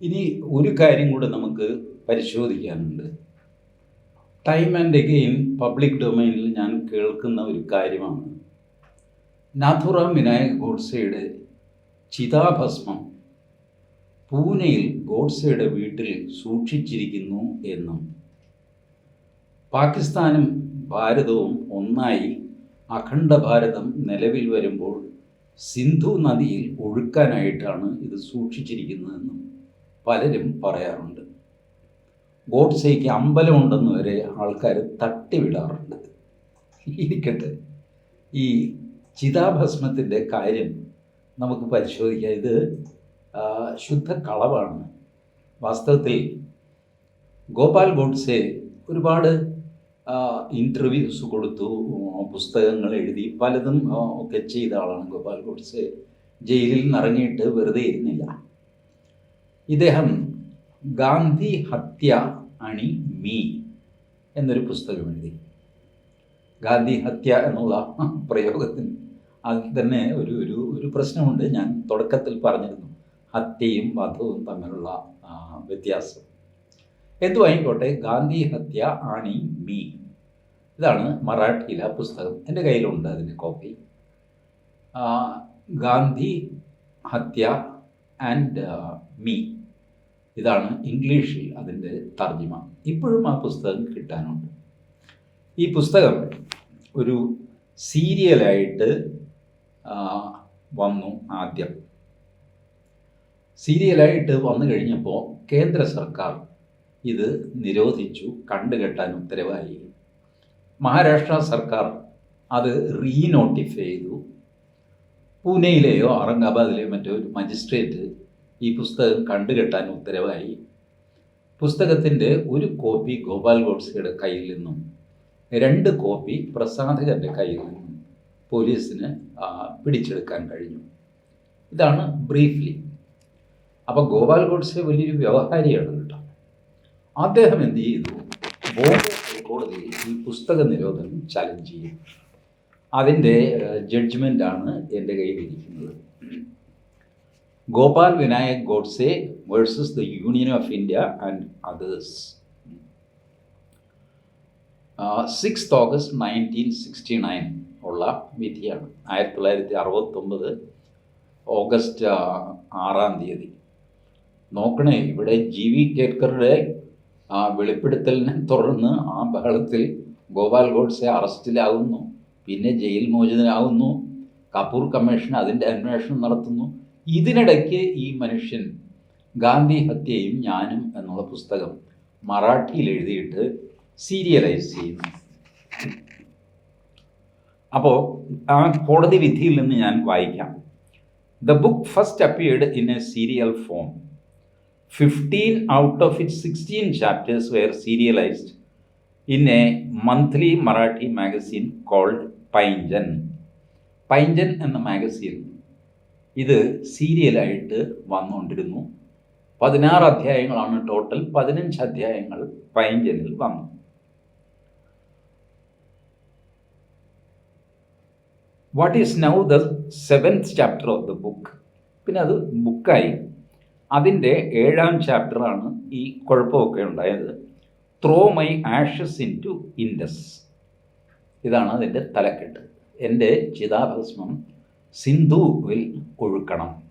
ഇനി ഒരു കാര്യം കൂടെ നമുക്ക് പരിശോധിക്കാനുണ്ട്. ടൈം ആൻഡ് എഗെയിൻ പബ്ലിക് ഡൊമൈനിൽ ഞാൻ കേൾക്കുന്ന ഒരു കാര്യമാണ്. നാഥുറാം വിനായക് ഗോഡ്സെയുടെ ചിതാഭസ്മം പൂനെയിൽ ഗോഡ്സെയുടെ വീട്ടിൽ സൂക്ഷിച്ചിരിക്കുന്നു എന്നും പാകിസ്ഥാനും ഭാരതവും ഒന്നായി അഖണ്ഡ ഭാരതം നിലവിൽ വരുമ്പോൾ സിന്ധു നദിയിൽ ഒഴുക്കാനായിട്ടാണ് ഇത് സൂക്ഷിച്ചിരിക്കുന്നതെന്നും പലരും പറയാറുണ്ട്. ഗോഡ്സേക്ക് അമ്പലമുണ്ടെന്ന് വരെ ആൾക്കാർ തട്ടിവിടാറുണ്ട് ഇരിക്കട്ടെ. ഈ ചിതാഭസ്മത്തിന്റെ കാര്യം നമുക്ക് പരിശോധിക്കാം. ഇത് ശുദ്ധ കളവാണ്. വാസ്തവത്തിൽ ഗോപാൽ ഗോഡ്സെ ഒരുപാട് ഇന്റർവ്യൂസ് കൊടുത്തു പുസ്തകങ്ങൾ എഴുതി പലതും ഒക്കെ ചെയ്ത ആളാണ് ഗോപാൽ ഗോഡ്സെ. ജയിലിൽ നിന്നിറങ്ങിയിട്ട് വെറുതെ ഇരുന്നില്ല. ഇദ്ദേഹം ഗാന്ധി ഹത്യ അണി മീ എന്നൊരു പുസ്തകം എഴുതി. ഗാന്ധി ഹത്യ എന്നുള്ള പ്രയോഗത്തിന് അതിൽ തന്നെ ഒരു ഒരു ഒരു പ്രശ്നമുണ്ട്. ഞാൻ തുടക്കത്തിൽ പറഞ്ഞിരുന്നു. ഹത്യയും വധവും തമ്മിലുള്ള വ്യത്യാസം. എന്തുവായിക്കോട്ടെ ഗാന്ധി ഹത്യ ആണി മീ. ഇതാണ് മറാഠിയിലെ പുസ്തകം. എന്റെ കയ്യിലുണ്ട് അതിന്റെ copy. Gandhi Hatya and me. ഇതാണ് ഇംഗ്ലീഷിൽ അതിന്റെ തർജിമ ഇപ്പോഴും ആ പുസ്തകം കിട്ടാനുണ്ട്. ഈ പുസ്തകം ഒരു സീരിയലായിട്ട് വന്നു ആദ്യം. സീരിയലായിട്ട് വന്നു കഴിഞ്ഞപ്പോൾ കേന്ദ്ര സർക്കാർ ഇത് നിരോധിച്ചു കണ്ടുകെട്ടാൻ ഉത്തരവായി. മഹാരാഷ്ട്ര സർക്കാർ അത് റീനോട്ടിഫൈ ചെയ്തു. പൂനെയിലെയോ ഔറംഗാബാദിലെയോ മറ്റോ ഒരു മജിസ്ട്രേറ്റ് ഈ പുസ്തകം കണ്ടുകെട്ടാൻ ഉത്തരവായി. പുസ്തകത്തിന്റെ ഒരു കോപ്പി ഗോപാൽ ഗോഡ്സെയുടെ കയ്യിൽ നിന്നും രണ്ട് കോപ്പി പ്രസാധകന്റെ കയ്യിൽ നിന്നും പോലീസിന് പിടിച്ചെടുക്കാൻ കഴിഞ്ഞു. ഇതാണ് ബ്രീഫ്ലി. അപ്പോൾ ഗോപാൽ ഗോഡ്സെ വലിയൊരു വ്യവഹാരിയാണ് കേട്ടോ. അദ്ദേഹം എന്ത് ചെയ്തു? ബോംബെ ഹൈക്കോടതിയിൽ ഈ പുസ്തക നിരോധനം ചലഞ്ച് ചെയ്യും അതിന്റെ ജഡ്ജ്മെന്റാണ് എന്റെ കയ്യിലിരിക്കുന്നത്. Gopal Vinayak Godse versus the Union of India and others six August nineteen sixty nine ഉള്ള വിധിയാണ്. ആയിരത്തി തൊള്ളായിരത്തി അറുപത്തൊമ്പത് ഓഗസ്റ്റ് ആറാം തീയതി. നോക്കണേ ഇവിടെ ജി വി കേൽക്കറുടെ വെളിപ്പെടുത്തലിനെ തുടർന്ന് ആ ബഹളത്തിൽ ഗോപാൽ ഗോഡ്സെ അറസ്റ്റിലാകുന്നു പിന്നെ ജയിൽ മോചിതനാകുന്നു കപൂർ കമ്മീഷൻ അതിന്റെ അന്വേഷണം നടത്തുന്നു. ഇതിനിടയ്ക്ക് ഈ മനുഷ്യൻ ഗാന്ധി ഹത്യയും ഞാനും എന്നുള്ള പുസ്തകം മറാഠിയിൽ എഴുതിയിട്ട് സീരിയലൈസ് ചെയ്യുന്നു. അപ്പോൾ ആ കോടതി വിധിയിൽ നിന്ന് ഞാൻ വായിക്കാം. The book first appeared in a serial form fifteen out of it sixteen chapters were serialised in a monthly Marathi magazine called Painjan Painjan എന്ന മാഗസീൻ ഇത് സീരിയലായിട്ട് വന്നുകൊണ്ടിരുന്നു. പതിനാറ് അധ്യായങ്ങളാണ് ടോട്ടൽ പതിനഞ്ച് അധ്യായങ്ങൾ പൈഞ്ചനിൽ വന്നു. What is now the seventh chapter of the book പിന്നെ അത് ബുക്കായി അതിന്റെ ഏഴാം ചാപ്റ്ററാണ് ഈ കുഴപ്പമൊക്കെ ഉണ്ടായത്. Throw my ashes into Indus ഇതാണ് അതിന്റെ തലക്കെട്ട്. എന്റെ ചിതാഭസ്മം സിന്ധുവിൽ ഒഴുക്കണം.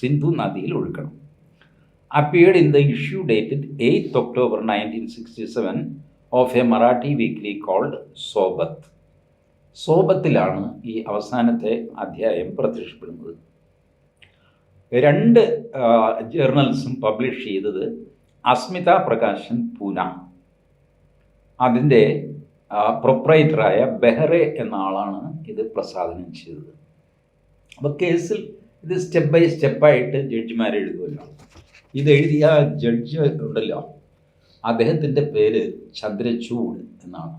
സിന്ധു നദിയിൽ ഒഴുക്കണം. Appeared in the issue dated eighth October nineteen sixty seven of a Marathi weekly called Sobat സോബത്തിലാണ് ഈ അവസാനത്തെ അധ്യായം പ്രത്യക്ഷപ്പെടുന്നത്. രണ്ട് ജേർണൽസും പബ്ലിഷ് ചെയ്തത് അസ്മിത പ്രകാശൻ പൂന. അതിന്റെ പ്രൊപ്രൈറ്ററായ ബെഹ്റെ എന്ന ആളാണ് ഇത് പ്രസാദനം ചെയ്തത്. അപ്പോൾ കേസിൽ ഇത് സ്റ്റെപ്പ് ബൈ സ്റ്റെപ്പായിട്ട് ജഡ്ജിമാർ എഴുതുമല്ലോ ഇത് എഴുതിയ ജഡ്ജ് ഉണ്ടല്ലോ. അദ്ദേഹത്തിന്റെ പേര് ചന്ദ്രചൂഡ് എന്നാണ്.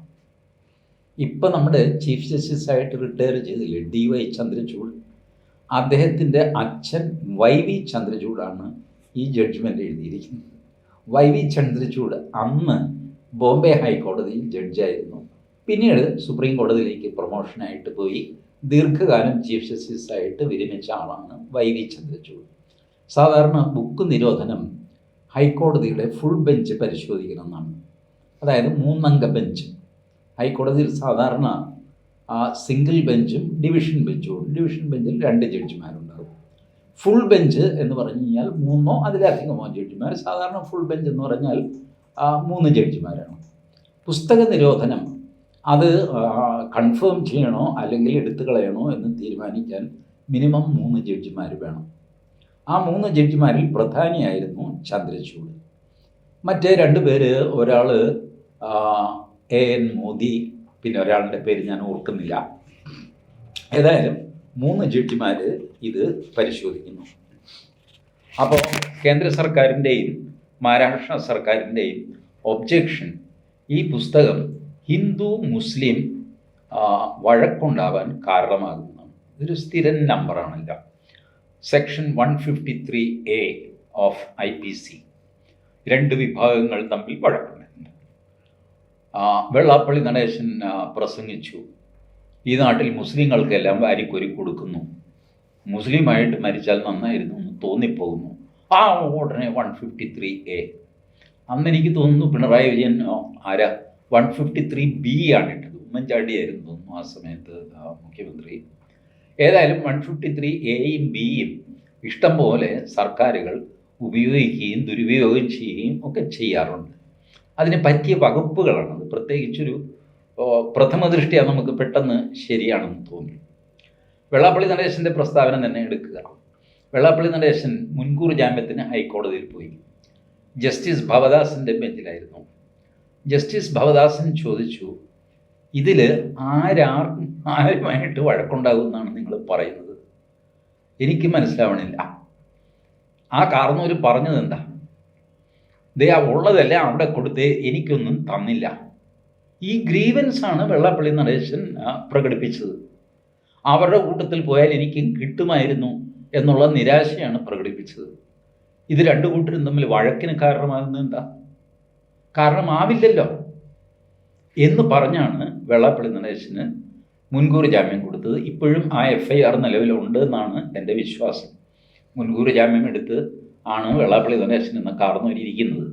ഇപ്പം നമ്മുടെ ചീഫ് ജസ്റ്റിസ് ആയിട്ട് റിട്ടയർ ചെയ്തില്ലേ ഡി വൈ ചന്ദ്രചൂഡ്? അദ്ദേഹത്തിന്റെ അച്ഛൻ വൈ വി ചന്ദ്രചൂഡാണ് ഈ ജഡ്ജ്മെന്റ് എഴുതിയിരിക്കുന്നത്. വൈ വി ചന്ദ്രചൂഡ് അന്ന് ബോംബെ ഹൈക്കോടതിയിൽ ജഡ്ജായിരുന്നു പിന്നീട് സുപ്രീം കോടതിയിലേക്ക് പ്രൊമോഷനായിട്ട് പോയി. ദീർഘകാലം ചീഫ് ജസ്റ്റിസ് ആയിട്ട് വിരമിച്ച ആളാണ് വൈ വി ചന്ദ്രചൂഡ്. സാധാരണ ബുക്ക് നിരോധനം ഹൈക്കോടതിയുടെ ഫുൾ ബെഞ്ച് പരിശോധിക്കണമെന്നാണ്. അതായത് മൂന്നംഗ ബെഞ്ച് ഹൈക്കോടതിയിൽ സാധാരണ ആ സിംഗിൾ ബെഞ്ചും ഡിവിഷൻ ബെഞ്ചും ഉണ്ട്. ഡിവിഷൻ ബെഞ്ചിൽ രണ്ട് ജഡ്ജിമാരുണ്ടാകും ഫുൾ ബെഞ്ച് എന്ന് പറഞ്ഞു കഴിഞ്ഞാൽ മൂന്നോ അതിലധികമോ ജഡ്ജിമാർ സാധാരണ ഫുൾ ബെഞ്ച് എന്ന് പറഞ്ഞാൽ മൂന്ന് ജഡ്ജിമാരാണ് പുസ്തക നിരോധനം അത് കൺഫേം ചെയ്യണോ അല്ലെങ്കിൽ എടുത്തു കളയണോ എന്ന് തീരുമാനിക്കാൻ മിനിമം മൂന്ന് ജഡ്ജിമാർ വേണം. ആ മൂന്ന് ജഡ്ജിമാരിൽ പ്രധാനിയായിരുന്നു ചന്ദ്രചൂഡ്. മറ്റേ രണ്ട് പേര് ഒരാൾ എ എൻ മോദി പിന്നെ ഒരാളുടെ പേര് ഞാൻ ഓർക്കുന്നില്ല. ഏതായാലും മൂന്ന് ജഡ്ജിമാർ ഇത് പരിശോധിക്കുന്നു. അപ്പോൾ കേന്ദ്ര സർക്കാരിന്റെയും മഹാരാഷ്ട്ര സർക്കാരിന്റെയും ഒബ്ജെക്ഷൻ ഈ പുസ്തകം ഹിന്ദു മുസ്ലിം വഴക്കുണ്ടാവാൻ കാരണമാകുന്നു. ഇതൊരു സ്ഥിരം നമ്പറാണല്ല section one fifty three A of I P C രണ്ട് വിഭാഗങ്ങൾ തമ്മിൽ വഴക്കുണ്ടായിരുന്നു വെള്ളാപ്പള്ളി നടേശൻ പ്രസംഗിച്ചു. ഈ നാട്ടിൽ മുസ്ലിങ്ങൾക്കെല്ലാം വാരിക്കൊരി കൊടുക്കുന്നു. മുസ്ലിമായിട്ട് മരിച്ചാൽ നന്നായിരുന്നു എന്ന് തോന്നിപ്പോകുന്നു. ആ ഉടനെ വൺ ഫിഫ്റ്റി ത്രീ എ അന്ന് എനിക്ക് തോന്നുന്നു പിണറായി വിജയൻ ആരാ? വൺ ഫിഫ്റ്റി ത്രീ ബി ആണ് ഇട്ടത്. ഉമ്മൻചാണ്ടിയായിരുന്നു തോന്നുന്നു ആ സമയത്ത് മുഖ്യമന്ത്രി. ഏതായാലും വൺ ഫിഫ്റ്റി ത്രീ എയും ബിയും ഇഷ്ടം പോലെ സർക്കാരുകൾ ഉപയോഗിക്കുകയും ദുരുപയോഗം ചെയ്യുകയും ഒക്കെ ചെയ്യാറുണ്ട്. അതിന് പറ്റിയ വകുപ്പുകളാണത് പ്രത്യേകിച്ചൊരു പ്രഥമ ദൃഷ്ടിയാണ് നമുക്ക് പെട്ടെന്ന് ശരിയാണെന്ന് തോന്നി വെള്ളാപ്പള്ളി നടേശന്റെ പ്രസ്താവന തന്നെ എടുക്കുക. വെള്ളാപ്പള്ളി നടേശൻ മുൻകൂർ ജാമ്യത്തിന് ഹൈക്കോടതിയിൽ പോയി. ജസ്റ്റിസ് ഭവദാസിന്റെ ബെഞ്ചിലായിരുന്നു. ജസ്റ്റിസ് ഭവദാസൻ ചോദിച്ചു ഇതിൽ ആരാർക്കും ആരുമായിട്ട് വഴക്കുണ്ടാകുമെന്നാണ് നിങ്ങൾ പറയുന്നത്? എനിക്ക് മനസ്സിലാവണില്ല. ആ കാർന്നൂർ പറഞ്ഞത് എന്താ? ദേ ഉള്ളതെല്ലാം അവിടെ കൊടുത്ത് എനിക്കൊന്നും തന്നില്ല. ഈ ഗ്രീവൻസ് ആണ് വെള്ളപ്പള്ളി നടേശൻ പ്രകടിപ്പിച്ചത്. അവരുടെ കൂട്ടത്തിൽ പോയാൽ എനിക്ക് കിട്ടുമായിരുന്നു എന്നുള്ള നിരാശയാണ് പ്രകടിപ്പിച്ചത്. ഇത് രണ്ടു കൂട്ടരും തമ്മിൽ വഴക്കിന് കാരണമാകുന്നത് എന്താ? കാരണമാവില്ലല്ലോ എന്ന് പറഞ്ഞാണ് വെള്ളാപ്പള്ളി നടേശന് മുൻകൂർ ജാമ്യം കൊടുത്തത്. ഇപ്പോഴും ആ എഫ് ഐ ആർ നിലവിലുണ്ട് എന്നാണ് എന്റെ വിശ്വാസം. മുൻകൂർ ജാമ്യം എടുത്ത് ആണ് വെള്ളാപ്പള്ളി നടേശൻ എന്ന കാർന്നൂരിയിരിക്കുന്നത്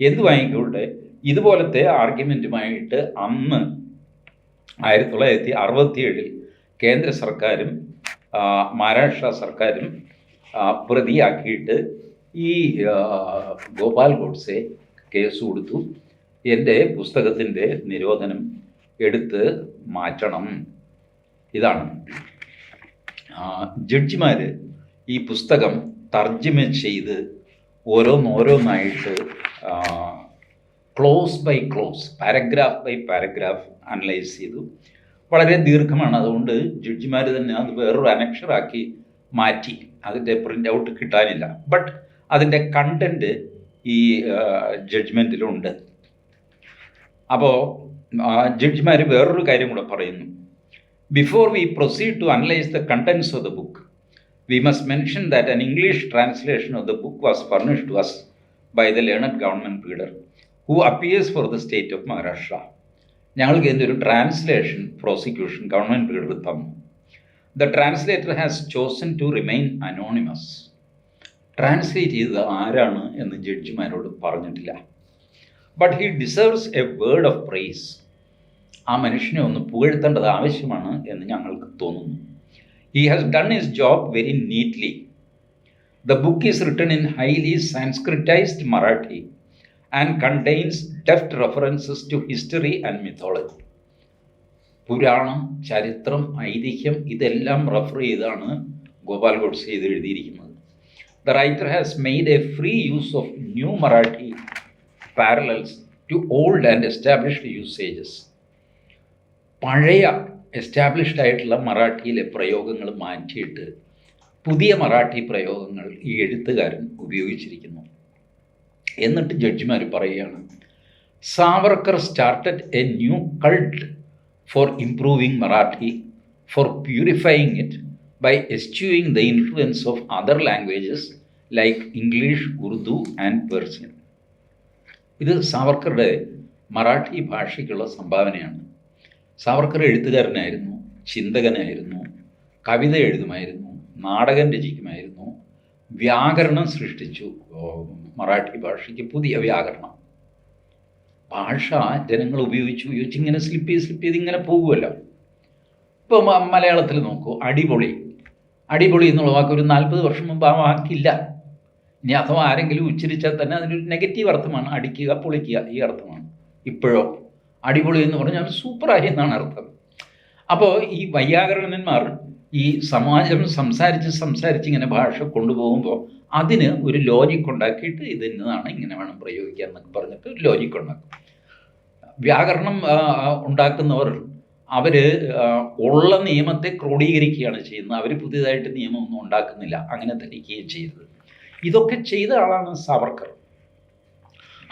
എന്ത് വാങ്ങിക്കോട്ടെ? ഇതുപോലത്തെ ആർഗ്യുമെന്റുമായിട്ട് അന്ന് ആയിരത്തി തൊള്ളായിരത്തി അറുപത്തിയേഴിൽ കേന്ദ്ര സർക്കാരും മഹാരാഷ്ട്ര സർക്കാരും പ്രതിയാക്കിയിട്ട് ഈ ഗോപാൽ ഗോഡ്സെ കേസ് കൊടുത്തു. എന്റെ പുസ്തകത്തിന്റെ നിരോധനം എടുത്ത് മാറ്റണം. ഇതാണ്. ജഡ്ജിമാർ ഈ പുസ്തകം തർജമ ചെയ്ത് ഓരോന്നോരോന്നായിട്ട് clause by clause paragraph by paragraph analyse ചെയ്തു. വളരെ ദീർഘമാണ്. അതുകൊണ്ട് ജഡ്ജിമാർ തന്നെ അത് വേറൊരു അനക്ഷറാക്കി മാറ്റി. അതിന്റെ പ്രിന്റ് ഔട്ട് കിട്ടാനില്ല. ബട്ട് അതിന്റെ കണ്ടന്റ് ഈ ജഡ്ജ്മെന്റിലുണ്ട് അപ്പോൾ ആ ജഡ്ജിമാർ വേറൊരു കാര്യം കൂടെ പറയുന്നു. Before we proceed to analyse the contents of the book we must mention that an English translation of the book was furnished to us by the learned government reader who appears for the state of Maharashtra ഞങ്ങൾക്ക് ഇതിന്റെ ഒരു translation prosecution government reader തന്നു. The translator has chosen to remain anonymous translate ചെയ്തത് ആരാണ് എന്ന് ജഡ്ജിമാരോട് പറഞ്ഞിട്ടില്ല. But he deserves a word of praise ആ മനുഷ്യനെ ഒന്ന് പുകഴ്ത്തേണ്ടത് ആവശ്യമാണ് എന്ന് ഞങ്ങൾക്ക് തോന്നുന്നു. He has done his job very neatly the book is written in highly Sanskritized Marathi and contains deft references to history and mythology പുരാണം ചരിത്രം ഐതിഹ്യം ഇതെല്ലാം റെഫർ ചെയ്താണ് ഗോപാൽ ഗോഡ്സ് ഇത് എഴുതിയിരിക്കുന്നത്. The writer has made a free use of new Marathi parallels to old and established usages. പഴയ established ആയിട്ടുള്ള മറാഠിയിലെ പ്രയോഗങ്ങൾ മാറ്റിയിട്ട് പുതിയ മറാഠി പ്രയോഗങ്ങൾ ഈ എഴുത്തുകാരൻ ഉപയോഗിച്ചിരിക്കുന്നു എന്നിട്ട് ജഡ്ജിമാർ പറയുകയാണ് Savarkar started a new cult for improving Marathi for purifying it by eschewing the influence of other languages like English, Urdu and Persian. ഇത് സാവർക്കറുടെ മറാഠി ഭാഷയ്ക്കുള്ള സംഭാവനയാണ്. സാവർക്കർ എഴുത്തുകാരനായിരുന്നു ചിന്തകനായിരുന്നു കവിത എഴുതുമായിരുന്നു നാടകം രചിക്കുമായിരുന്നു വ്യാകരണം സൃഷ്ടിച്ചു. മറാഠി ഭാഷയ്ക്ക് പുതിയ വ്യാകരണം. ഭാഷ ജനങ്ങൾ ഉപയോഗിച്ച് ഉപയോഗിച്ച് ഇങ്ങനെ സ്ലിപ്പ് ചെയ്ത് സ്ലിപ്പ് ചെയ്ത് ഇങ്ങനെ പോകുമല്ലോ ഇപ്പോൾ മലയാളത്തിൽ നോക്കൂ അടിപൊളി. അടിപൊളി എന്നുള്ള വാക്ക് ഒരു നാൽപ്പത് വർഷം മുമ്പ് ആ വാക്കില്ല. ഇനി അഥവാ ആരെങ്കിലും ഉച്ചരിച്ചാൽ തന്നെ അതിനൊരു നെഗറ്റീവ് അർത്ഥമാണ്. അടിക്കുക പൊളിക്കുക ഈ അർത്ഥമാണ്. ഇപ്പോഴോ? അടിപൊളി എന്ന് പറഞ്ഞാൽ സൂപ്പറായി എന്നാണ് അർത്ഥം. അപ്പോൾ ഈ വൈയാകരണന്മാർ ഈ സമാജം സംസാരിച്ച് സംസാരിച്ച് ഇങ്ങനെ ഭാഷ കൊണ്ടുപോകുമ്പോൾ അതിന് ഒരു ലോജിക് ഉണ്ടാക്കിയിട്ട് ഇത് ഇങ്ങനെ വേണം പ്രയോഗിക്കാൻ എന്നൊക്കെ പറഞ്ഞിട്ട് ലോജിക് ഉണ്ടാക്കും. വ്യാകരണം ഉണ്ടാക്കുന്നവർ അവർ ഉള്ള നിയമത്തെ ക്രോഡീകരിക്കുകയാണ് ചെയ്യുന്നത്. അവർ പുതിയതായിട്ട് നിയമമൊന്നും ഉണ്ടാക്കുന്നില്ല. അങ്ങനെ ധരിക്കുകയും ചെയ്തത്. ഇതൊക്കെ ചെയ്ത ആളാണ് സാവർക്കർ.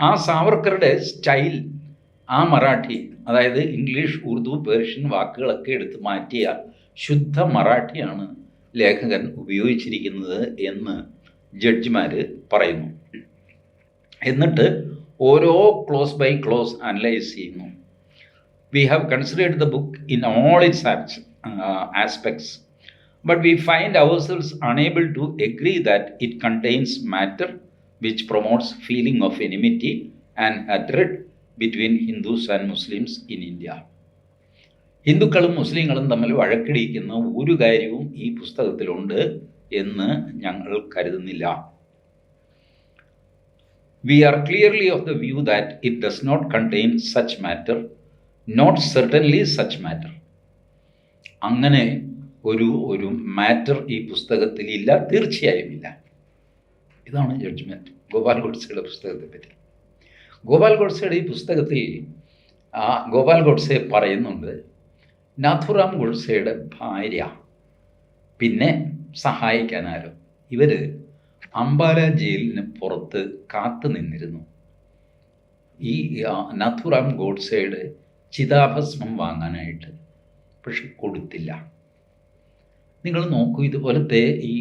ആ സാവർക്കറുടെ സ്റ്റൈൽ ആ മറാഠി അതായത് ഇംഗ്ലീഷ് ഉറുദു പേർഷ്യൻ വാക്കുകളൊക്കെ എടുത്ത് മാറ്റിയ ശുദ്ധ മറാഠിയാണ് ലേഖകൻ ഉപയോഗിച്ചിരിക്കുന്നത് എന്ന് ജഡ്ജിമാർ പറയുന്നു. എന്നിട്ട് ഓരോ ക്ലോസ് ബൈ ക്ലോസ് അനലൈസ് ചെയ്യുന്നു. We have considered the book in all its aspects but we find ourselves unable to agree that it contains matter which promotes feeling of enmity and hatred between Hindus and Muslims in India. ഹിന്ദുക്കളും മുസ്ലിങ്ങളും തമ്മിൽ വഴക്കിടിക്കുന്ന ഒരു കാര്യവും ഈ പുസ്തകത്തിലുണ്ട് എന്ന് ഞങ്ങൾ കരുതുന്നില്ല. We are clearly of the view that it does not contain such matter not certainly such matter അങ്ങനെ ഒരു ഒരു മാറ്റർ ഈ പുസ്തകത്തിൽ ഇല്ല തീർച്ചയായും ഇല്ല ഇതാണ് ജഡ്ജ്മെന്റ് ഗോപാൽ ഗോഡ്സയുടെ പുസ്തകത്തെ പറ്റി. ഗോപാൽ ഗോഡ്സയുടെ ഈ പുസ്തകത്തിൽ ആ ഗോപാൽ ഗോഡ്സെ പറയുന്നുണ്ട് നാഥുറാം ഗോഡ്സയുടെ ഭാര്യ പിന്നെ സഹായിക്കാനാരോ ഇവർ അംബാല ജയിലിന് പുറത്ത് കാത്തു നിന്നിരുന്നു. ഈ നാഥുറാം ഗോഡ്സെയുടെ ചിതാഭസ്മം വാങ്ങാനായിട്ട് പക്ഷെ കൊടുത്തില്ല. നിങ്ങൾ നോക്കൂ ഇതുപോലത്തെ ഈ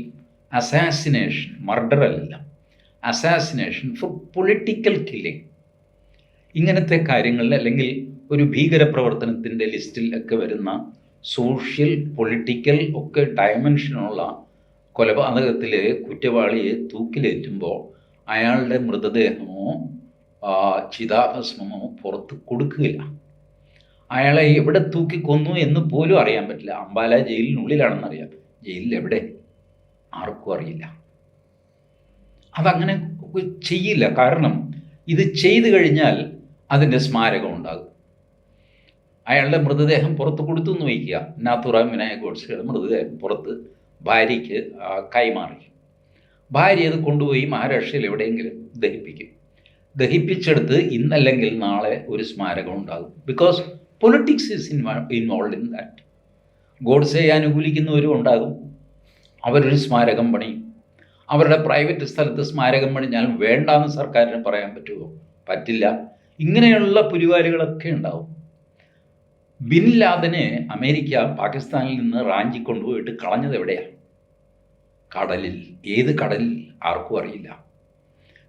അസാസിനേഷൻ മർഡർ അല്ല. അസാസിനേഷൻ ഫോർ പൊളിറ്റിക്കൽ കില്ലിങ് ഇങ്ങനത്തെ കാര്യങ്ങളിൽ അല്ലെങ്കിൽ ഒരു ഭീകരപ്രവർത്തനത്തിന്റെ ലിസ്റ്റിൽ ഒക്കെ വരുന്ന സോഷ്യൽ പൊളിറ്റിക്കൽ ഒക്കെ ഡയമെൻഷനുള്ള കൊലപാതകത്തിൽ കുറ്റവാളിയെ തൂക്കിലേറ്റുമ്പോൾ അയാളുടെ മൃതദേഹമോ ചിതാഭസ്മമോ പുറത്ത് കൊടുക്കുകയില്ല. അയാളെ എവിടെ തൂക്കി കൊന്നു എന്ന് പോലും അറിയാൻ പറ്റില്ല. അംബാല ജയിലിനുള്ളിലാണെന്നറിയാം ജയിലിൽ എവിടെ? ആർക്കും അറിയില്ല. അതങ്ങനെ ചെയ്യില്ല. കാരണം ഇത് ചെയ്തു കഴിഞ്ഞാൽ അതിന്റെ സ്മാരകം ഉണ്ടാകും. അയാളുടെ മൃതദേഹം പുറത്ത് കൊടുത്തു എന്ന് വയ്ക്കുക. നാത്തുറാം വിനായക ഗോഡ്സെയുടെ മൃതദേഹം പുറത്ത് ഭാര്യയ്ക്ക് കൈമാറി. ഭാര്യ അത് കൊണ്ടുപോയി മഹാരാഷ്ട്രയിൽ എവിടെയെങ്കിലും ദഹിപ്പിക്കും. ദഹിപ്പിച്ചെടുത്ത് ഇന്നല്ലെങ്കിൽ നാളെ ഒരു സ്മാരകം ഉണ്ടാകും. Because politics is involve in that Godse അനുകൂലിക്കുന്നവരും ഉണ്ടാകും. അവരൊരു സ്മാരകം പണിയും. അവരുടെ പ്രൈവറ്റ് സ്ഥലത്ത് സ്മാരകം പണിഞ്ഞാൽ വേണ്ടാന്ന് സർക്കാരിന് പറയാൻ പറ്റുമോ പറ്റില്ല. ഇങ്ങനെയുള്ള പുരിവാരികളൊക്കെ ഉണ്ടാവും. ബിൻ ലാദനെ അമേരിക്ക പാകിസ്ഥാനിൽ നിന്ന് റാഞ്ചി കൊണ്ടുപോയിട്ട് കളഞ്ഞത് എവിടെയാണ് കടലിൽ. ഏത് കടലിൽ? ആർക്കും അറിയില്ല.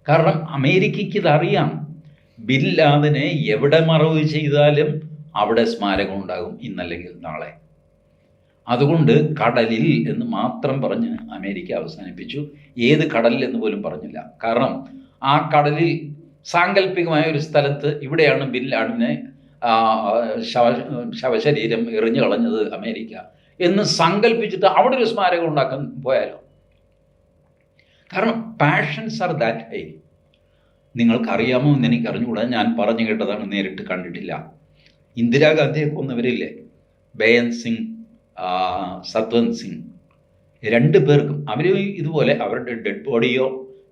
കാരണം അമേരിക്കയ്ക്ക് ഇതറിയാം. ബിൻ ലാദനെ എവിടെ മറവ് ചെയ്താലും അവിടെ സ്മാരകം ഉണ്ടാകും ഇന്നല്ലെങ്കിൽ നാളെ. അതുകൊണ്ട് കടലിൽ എന്ന് മാത്രം പറഞ്ഞ് അമേരിക്ക അവസാനിപ്പിച്ചു. ഏത് കടലിൽ എന്ന് പോലും പറഞ്ഞില്ല. കാരണം ആ കടലിൽ സാങ്കല്പികമായ ഒരു സ്ഥലത്ത് ഇവിടെയാണ് ബിൻ ലാഡനെ ശവ ശവശരീരം എറിഞ്ഞു കളഞ്ഞത് അമേരിക്ക. എന്ന് സങ്കല്പിച്ചിട്ട് അവിടെ ഒരു സ്മാരകം ഉണ്ടാക്കാൻ പോയാലോ? കാരണം പാഷൻസ് ആർ ദാറ്റ് ഹൈ നിങ്ങൾക്കറിയാമോ എന്ന് എനിക്ക് അറിഞ്ഞുകൂടാ ഞാൻ പറഞ്ഞു കേട്ടതാണ് നേരിട്ട് കണ്ടിട്ടില്ല. ഇന്ദിരാഗാന്ധിയെ കൊന്നവരില്ലേ? ബേയൻ സിംഗ് സത്വന്ത് സിംഗ്. രണ്ട് പേർക്കും അവർ ഇതുപോലെ അവരുടെ ഡെഡ് ബോഡിയോ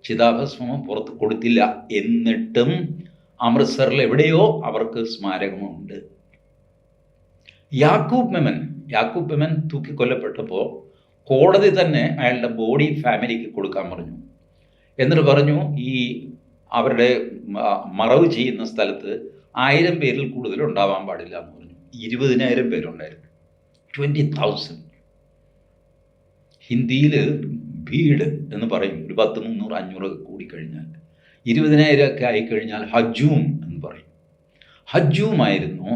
ചിതാഭസ്മമോ പുറത്ത് കൊടുത്തില്ല. എന്നിട്ടും അമൃത്സറിൽ എവിടെയോ അവർക്ക് സ്മാരകമുണ്ട്. യാക്കൂബ് മെമൻ യാക്കൂബ് മെമൻ തൂക്കിക്കൊല്ലപ്പെട്ടപ്പോൾ കോടതി തന്നെ അയാളുടെ ബോഡി ഫാമിലിക്ക് കൊടുക്കാൻ പറഞ്ഞു. എന്നിട്ട് പറഞ്ഞു ഈ അവരുടെ മറവ് ചെയ്യുന്ന സ്ഥലത്ത് ആയിരം പേരിൽ കൂടുതൽ ഉണ്ടാവാൻ പാടില്ല എന്ന് പറഞ്ഞു. ഇരുപതിനായിരം പേരുണ്ടായിരുന്നു. ട്വന്റി തൗസൻഡ് ഹിന്ദിയിൽ ഭീഡ് എന്ന് പറയും. ഒരു പത്ത് മുന്നൂറ് അഞ്ഞൂറ് കൂടിക്കഴിഞ്ഞാൽ ഇരുപതിനായിരം ഒക്കെ ആയിക്കഴിഞ്ഞാൽ ഹജൂം എന്ന് പറയും. ഹജൂമായിരുന്നു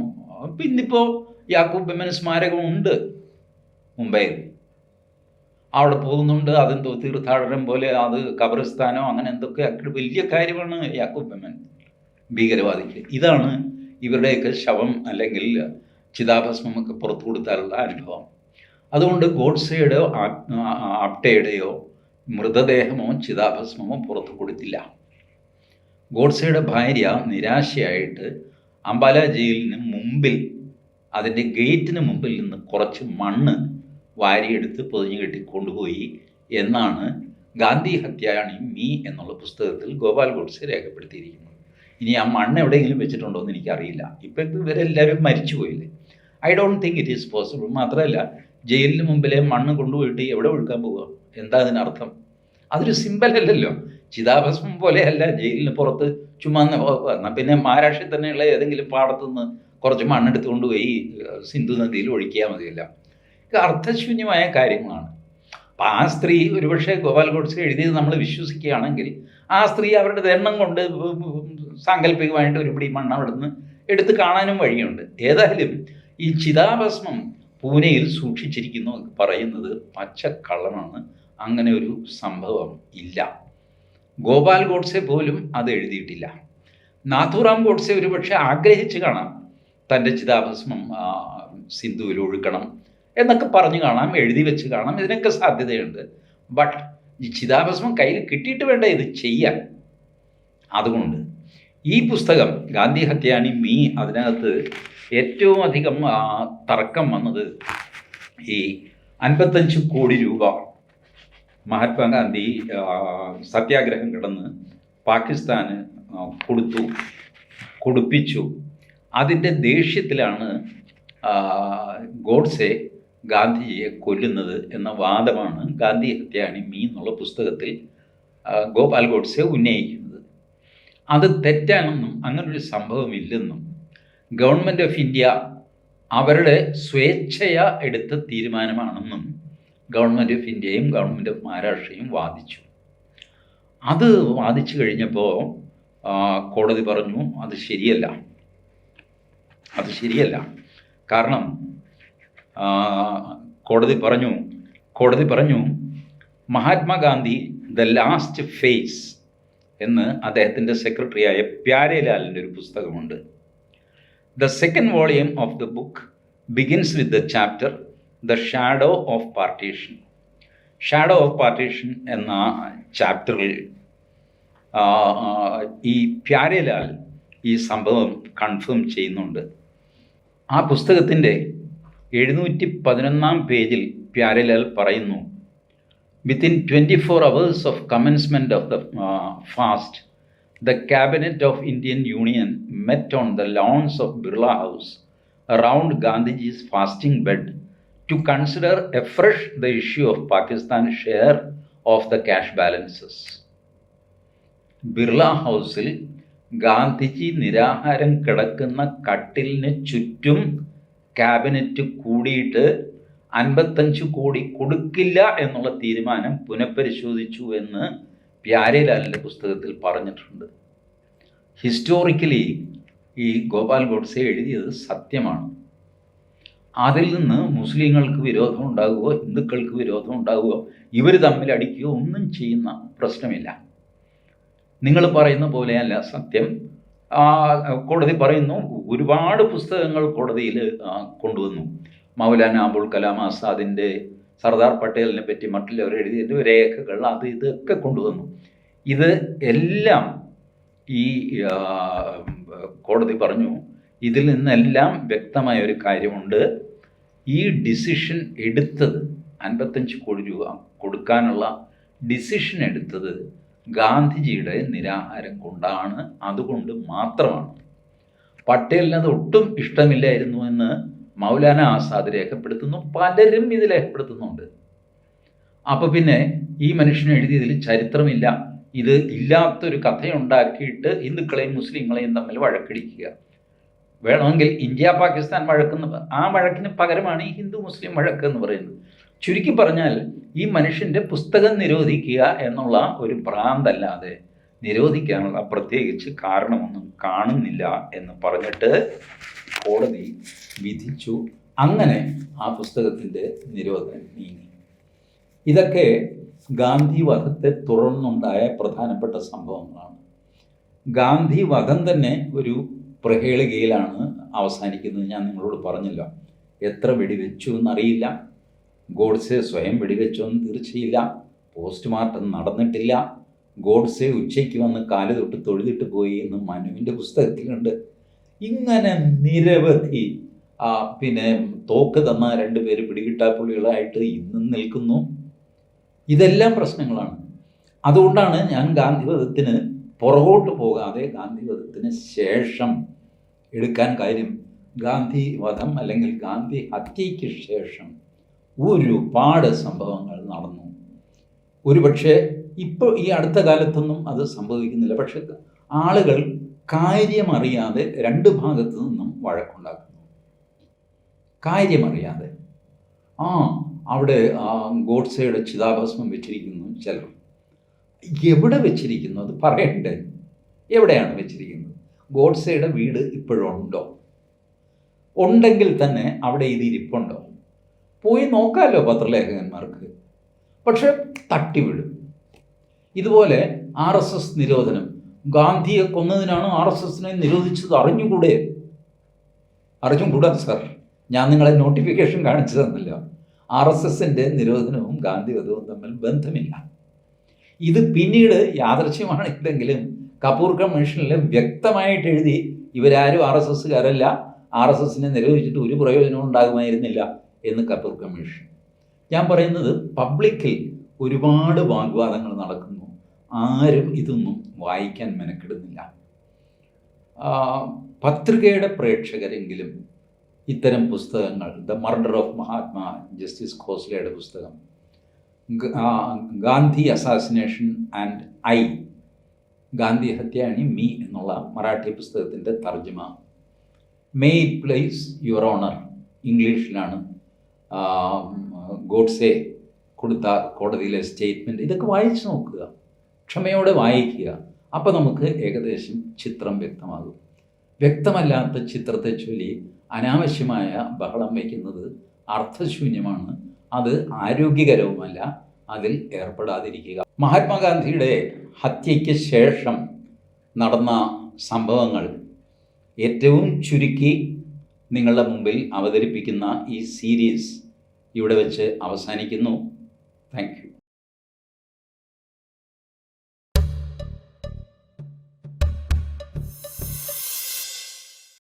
പിന്നിപ്പോൾ യാക്കൂബ് ബെമൻ സ്മാരകം ഉണ്ട് മുംബൈയിൽ. അവിടെ പോകുന്നുണ്ട്. അതെന്തോ തീർത്ഥാടനം പോലെ അത് കബറിസ്ഥാനോ അങ്ങനെ എന്തൊക്കെ വലിയ കാര്യമാണ് യാക്കൂബ് മെമൻ ഭീകരവാദിക്ക്. ഇതാണ് ഇവരുടെയൊക്കെ ശവം അല്ലെങ്കിൽ ചിതാഭസ്മമൊക്കെ പുറത്തു കൊടുത്താലുള്ള അനുഭവം. അതുകൊണ്ട് ഗോഡ്സെയുടെയോ ആപ്റ്റയുടെയോ മൃതദേഹമോ ചിതാഭസ്മമോ പുറത്തു കൊടുത്തില്ല. ഗോഡ്സെയുടെ ഭാര്യ നിരാശയായിട്ട് അംബാല ജയിലിന് മുമ്പിൽ അതിന്റെ ഗേറ്റിന് മുമ്പിൽ നിന്ന് കുറച്ച് മണ്ണ് വാരിയെടുത്ത് പൊതിഞ്ഞു കെട്ടി കൊണ്ടുപോയി എന്നാണ് ഗാന്ധി ഹത്യാണി മീ എന്നുള്ള പുസ്തകത്തിൽ ഗോപാൽ ഗോഡ്സെ രേഖപ്പെടുത്തിയിരിക്കുന്നത്. ഇനി ആ മണ്ണ് എവിടെയെങ്കിലും വെച്ചിട്ടുണ്ടോ എന്ന് എനിക്കറിയില്ല. ഇപ്പം ഇവരെല്ലാവരും മരിച്ചു പോയില്ലേ I don't think it is possible മാത്രമല്ല ജയിലിന് മുമ്പിലെ മണ്ണ് കൊണ്ടുപോയിട്ട് എവിടെ ഒഴുക്കാൻ പോവുക എന്താ അതിനർത്ഥം? അതൊരു സിമ്പിൾ അല്ലല്ലോ. ചിതാഭസ്മം പോലെയല്ല ജയിലിന് പുറത്ത് ചുമ്മാ എന്നാൽ പിന്നെ മഹാരാഷ്ട്രയിൽ തന്നെയുള്ള ഏതെങ്കിലും പാടത്തുനിന്ന് കുറച്ച് മണ്ണെടുത്ത് കൊണ്ടുപോയി സിന്ധു നദിയിൽ ഒഴിക്കാൻ മതിയല്ല. ഇത് അർത്ഥശൂന്യമായ കാര്യങ്ങളാണ്. അപ്പം ആ സ്ത്രീ ഒരുപക്ഷെ ഗോപാൽ ഗോഡ്സ് എഴുതിയത് നമ്മൾ വിശ്വസിക്കുകയാണെങ്കിൽ ആ സ്ത്രീ അവരുടെ എണ്ണം കൊണ്ട് സാങ്കല്പികമായിട്ട് ഒരു പിടി മണ്ണ് അവിടുന്ന് എടുത്ത് കാണാനും വഴിയുണ്ട്. ഏതായാലും ഈ ചിതാഭസ്മം പൂനെയിൽ സൂക്ഷിച്ചിരിക്കുന്നു പറയുന്നത് പച്ചക്കള്ളമാണ്. അങ്ങനെ ഒരു സംഭവം ഇല്ല. ഗോപാൽ ഗോഡ്സെ പോലും അത് എഴുതിയിട്ടില്ല. നാഥുറാം ഗോഡ്സെ ഒരുപക്ഷെ ആഗ്രഹിച്ച് കാണാം തന്റെ ചിതാഭസ്മം സിന്ധുവിൽ ഒഴുക്കണം എന്നൊക്കെ പറഞ്ഞു കാണാം എഴുതി വെച്ച് കാണാം ഇതിനൊക്കെ സാധ്യതയുണ്ട്. ബട്ട് ഈ ചിതാഭസ്മം കയ്യിൽ കിട്ടിയിട്ട് വേണ്ട ഇത് ചെയ്യാൻ? അതുകൊണ്ട് ഈ പുസ്തകം ഗാന്ധി ഹത്യാണി മീ അതിനകത്ത് ഏറ്റവും അധികം തർക്കം വന്നത് ഈ അൻപത്തഞ്ച് കോടി രൂപ മഹാത്മാഗാന്ധി സത്യാഗ്രഹം കിടന്ന് പാകിസ്ഥാന് കൊടുത്തു കൊടുപ്പിച്ചു. അതിന്റെ ദേഷ്യത്തിലാണ് ഗോഡ്സെ ഗാന്ധിജിയെ കൊല്ലുന്നത് എന്ന വാദമാണ് ഗാന്ധി ഹത്യാണി മീ എന്നുള്ള പുസ്തകത്തിൽ ഗോപാൽ ഗോഡ്സെ ഉന്നയിക്കുന്നത്. അത് തെറ്റാണെന്നും അങ്ങനൊരു സംഭവമില്ലെന്നും ഗവൺമെന്റ് ഓഫ് ഇന്ത്യ അവരുടെ സ്വേച്ഛയ എടുത്ത തീരുമാനമാണെന്നും ഗവൺമെന്റ് ഓഫ് ഇന്ത്യയും ഗവൺമെന്റ് ഓഫ് മഹാരാഷ്ട്രയും വാദിച്ചു. അത് വാദിച്ചു കഴിഞ്ഞപ്പോൾ കോടതി പറഞ്ഞു അത് ശരിയല്ല. അത് ശരിയല്ല. കാരണം കോടതി പറഞ്ഞു കോടതി പറഞ്ഞു മഹാത്മാഗാന്ധി ദ ലാസ്റ്റ് ഫേസ് എന്ന് അദ്ദേഹത്തിന്റെ സെക്രട്ടറിയായ പ്യാരേലാലിന്റെ ഒരു പുസ്തകമുണ്ട്. The second volume of the book begins with the chapter the shadow of partition shadow of partition എന്ന ചാപ്റ്ററിൽ ഈ പ്യാരേലാൽ ഈ സംഭവം കൺഫേം ചെയ്യുന്നുണ്ട്. ആ പുസ്തകത്തിന്റെ എഴുന്നൂറ്റി പതിനൊന്നാം പേജിൽ പ്യാരലാൽ പറയുന്നു within twenty four hours of commencement of the fast the cabinet of Indian union met on the lawns of Birla house around Gandhiji's fasting bed to consider a fresh the issue of Pakistan share of the cash balances Birla ഹൗസിൽ ഗാന്ധിജി നിരാഹാരം കിടക്കുന്ന കട്ടിലിന് ചുറ്റും cabinet കൂടിയിട്ട് അൻപത്തഞ്ച് കോടി കൊടുക്കില്ല എന്നുള്ള തീരുമാനം പുനഃപരിശോധിച്ചു എന്ന് പ്യാരിലാലിന്റെ പുസ്തകത്തിൽ പറഞ്ഞിട്ടുണ്ട്. ഹിസ്റ്റോറിക്കലി ഈ ഗോപാൽ ഗോഡ്സെ എഴുതിയത് സത്യമാണ്. അതിൽ നിന്ന് മുസ്ലിങ്ങൾക്ക് വിരോധം ഉണ്ടാകുകയോ ഹിന്ദുക്കൾക്ക് വിരോധം ഉണ്ടാകുകയോ ഇവർ തമ്മിൽ അടിക്കുകയോ ഒന്നും ചെയ്യുന്ന പ്രശ്നമില്ല. നിങ്ങൾ പറയുന്ന പോലെയല്ല സത്യം. കോടതി പറയുന്നു ഒരുപാട് പുസ്തകങ്ങൾ കോടതിയിൽ കൊണ്ടുവന്നു. മൗലാന അബുൾ കലാം ആസാദിന്റെ സർദാർ പട്ടേലിനെ പറ്റി മറ്റുള്ളവർ എഴുതിയ രേഖകൾ അത് ഇതൊക്കെ കൊണ്ടുവന്നു. ഇത് എല്ലാം ഈ കോടതി പറഞ്ഞു. ഇതിൽ നിന്നെല്ലാം വ്യക്തമായ ഒരു കാര്യമുണ്ട്. ഈ ഡിസിഷൻ എടുത്തത് അൻപത്തഞ്ച് കോടി രൂപ കൊടുക്കാനുള്ള ഡിസിഷൻ എടുത്തത് ഗാന്ധിജിയുടെ നിരാഹാരം കൊണ്ടാണ് അതുകൊണ്ട് മാത്രമാണ്. പട്ടേലിന് അത് ഒട്ടും ഇഷ്ടമില്ലായിരുന്നു എന്ന് മൗലാന ആസാദ് രേഖപ്പെടുത്തുന്നു പലരും ഇത് രേഖപ്പെടുത്തുന്നുണ്ട്. അപ്പോൾ പിന്നെ ഈ മനുഷ്യൻ എഴുതിയതിൽ ചരിത്രമില്ല. ഇത് ഇല്ലാത്തൊരു കഥയുണ്ടാക്കിയിട്ട് ഹിന്ദുക്കളെയും മുസ്ലിങ്ങളെയും തമ്മിൽ വഴക്കിടിക്കുക. വേണമെങ്കിൽ ഇന്ത്യ പാകിസ്ഥാൻ വഴക്കെന്ന് ആ വഴക്കിന് പകരമാണ് ഈ ഹിന്ദു മുസ്ലിം വഴക്ക് എന്ന് പറയുന്നത്. ചുരുക്കി പറഞ്ഞാൽ ഈ മനുഷ്യന്റെ പുസ്തകം നിരോധിക്കുക എന്നുള്ള ഒരു ഭ്രാന്തല്ലാതെ നിരോധിക്കാനുള്ള പ്രത്യേകിച്ച് കാരണമൊന്നും കാണുന്നില്ല എന്ന് പറഞ്ഞിട്ട് കോടതി വിധിച്ചു. അങ്ങനെ ആ പുസ്തകത്തിന്റെ നിരോധനം നീങ്ങി. ഇതൊക്കെ ഗാന്ധി വധത്തെ തുടർന്നുണ്ടായ പ്രധാനപ്പെട്ട സംഭവങ്ങളാണ്. ഗാന്ധി വധം തന്നെ ഒരു പ്രഹേളികയിലാണ് അവസാനിക്കുന്നത്. ഞാൻ നിങ്ങളോട് പറഞ്ഞില്ല. എത്ര വെടിവെച്ചു എന്നറിയില്ല. ഗോഡ്സെ സ്വയം വെടിവെച്ചു എന്ന് തീർച്ചയില്ല. പോസ്റ്റ്മോർട്ടം നടന്നിട്ടില്ല. ഗോഡ്സെ ഉച്ചയ്ക്ക് വന്ന് കാൽ തൊട്ട് തൊഴുതിട്ട് പോയി എന്ന് മനുവിന്റെ പുസ്തകത്തിലുണ്ട്. ഇങ്ങനെ നിരവധി പിന്നെ തോക്ക് തന്ന രണ്ട് പേര് പിടികിട്ടാപ്പുള്ളികളായിട്ട് ഇന്നും നിൽക്കുന്നു. ഇതെല്ലാം പ്രശ്നങ്ങളാണ്. അതുകൊണ്ടാണ് ഞാൻ ഗാന്ധിവധത്തിന് പുറകോട്ട് പോകാതെ ഗാന്ധിവധത്തിന് ശേഷം എടുക്കാൻ കാര്യം ഗാന്ധി വധം അല്ലെങ്കിൽ ഗാന്ധി ഹത്യയ്ക്ക് ശേഷം ഒരുപാട് സംഭവങ്ങൾ നടന്നു. ഒരുപക്ഷെ ഇപ്പോൾ ഈ അടുത്ത കാലത്തൊന്നും അത് സംഭവിക്കുന്നില്ല. പക്ഷെ ആളുകൾ കാര്യമറിയാതെ രണ്ട് ഭാഗത്തു നിന്നും വഴക്കുണ്ടാക്കുന്നു. കാര്യമറിയാതെ. ആ അവിടെ ആ ഗോഡ്സയുടെ ചിതാഭസ്മം വെച്ചിരിക്കുന്നു ചിലർ. എവിടെ വെച്ചിരിക്കുന്നു അത് പറയണ്ടേ? എവിടെയാണ് വെച്ചിരിക്കുന്നത്? ഗോഡ്സയുടെ വീട് ഇപ്പോഴുണ്ടോ? ഉണ്ടെങ്കിൽ തന്നെ അവിടെ ഇത് ഇരിപ്പുണ്ടോ? പോയി നോക്കാമല്ലോ പത്രലേഖകന്മാർക്ക്. പക്ഷെ തട്ടിവിടും ഇതുപോലെ ആർ എസ് എസ് നിരോധനം. ഗാന്ധിയെ കൊന്നതിനാണ് ആർ എസ് എസിനെ നിരോധിച്ചത് അറിഞ്ഞുകൂടെ? അറിഞ്ഞുകൂടാ സാർ. ഞാൻ നിങ്ങളെ നോട്ടിഫിക്കേഷൻ കാണിച്ചു തന്നില്ല. ആർ എസ് എസിന്റെ നിരോധനവും ഗാന്ധിവധവും തമ്മിൽ ബന്ധമില്ല. ഇത് പിന്നീട് യാദൃശ്യമാണെങ്കിലും കപൂർ കമ്മീഷനിൽ വ്യക്തമായിട്ട് എഴുതി ഇവരാരും ആർ എസ് എസ്സുകാരല്ല ആർ എസ് എസിനെ നിരോധിച്ചിട്ട് ഒരു പ്രയോജനവും ഉണ്ടാകുമായിരുന്നില്ല എന്ന് കപൂർ കമ്മീഷൻ ഞാൻ പറയുന്നത് പബ്ലിക്കിൽ ഒരുപാട് വാഗ്വാദങ്ങൾ നടക്കുന്നു. ആരും ഇതൊന്നും വായിക്കാൻ മെനക്കെടുന്നില്ല. പത്രികയുടെ പ്രേക്ഷകരെങ്കിലും ഇത്തരം പുസ്തകങ്ങൾ the murder of Mahatma justice ഖോസ്ലയുടെ പുസ്തകം Gandhi assassination and I Gandhi ഹത്യാണി മീ എന്നുള്ള മറാഠി പുസ്തകത്തിന്റെ തർജമ. May it please your honour ഇംഗ്ലീഷിലാണ് ഗോഡ്സെ കൊടുത്ത കോടതിയിലെ സ്റ്റേറ്റ്മെന്റ്. ഇതൊക്കെ വായിച്ചു നോക്കുക ക്ഷമയോടെ വായിക്കുക. അപ്പോൾ നമുക്ക് ഏകദേശം ചിത്രം വ്യക്തമാകും. വ്യക്തമല്ലാത്ത ചിത്രത്തെ ചൊല്ലി അനാവശ്യമായ ബഹളം വയ്ക്കുന്നത് അർത്ഥശൂന്യമാണ്. അത് ആരോഗ്യകരവുമല്ല. അതിൽ ഏർപ്പെടാതിരിക്കുക. മഹാത്മാഗാന്ധിയുടെ ഹത്യയ്ക്ക് ശേഷം നടന്ന സംഭവങ്ങൾ ഏറ്റവും ചുരുക്കി നിങ്ങളുടെ മുമ്പിൽ അവതരിപ്പിക്കുന്ന ഈ സീരീസ് ഇവിടെ വെച്ച് അവസാനിക്കുന്നു. താങ്ക്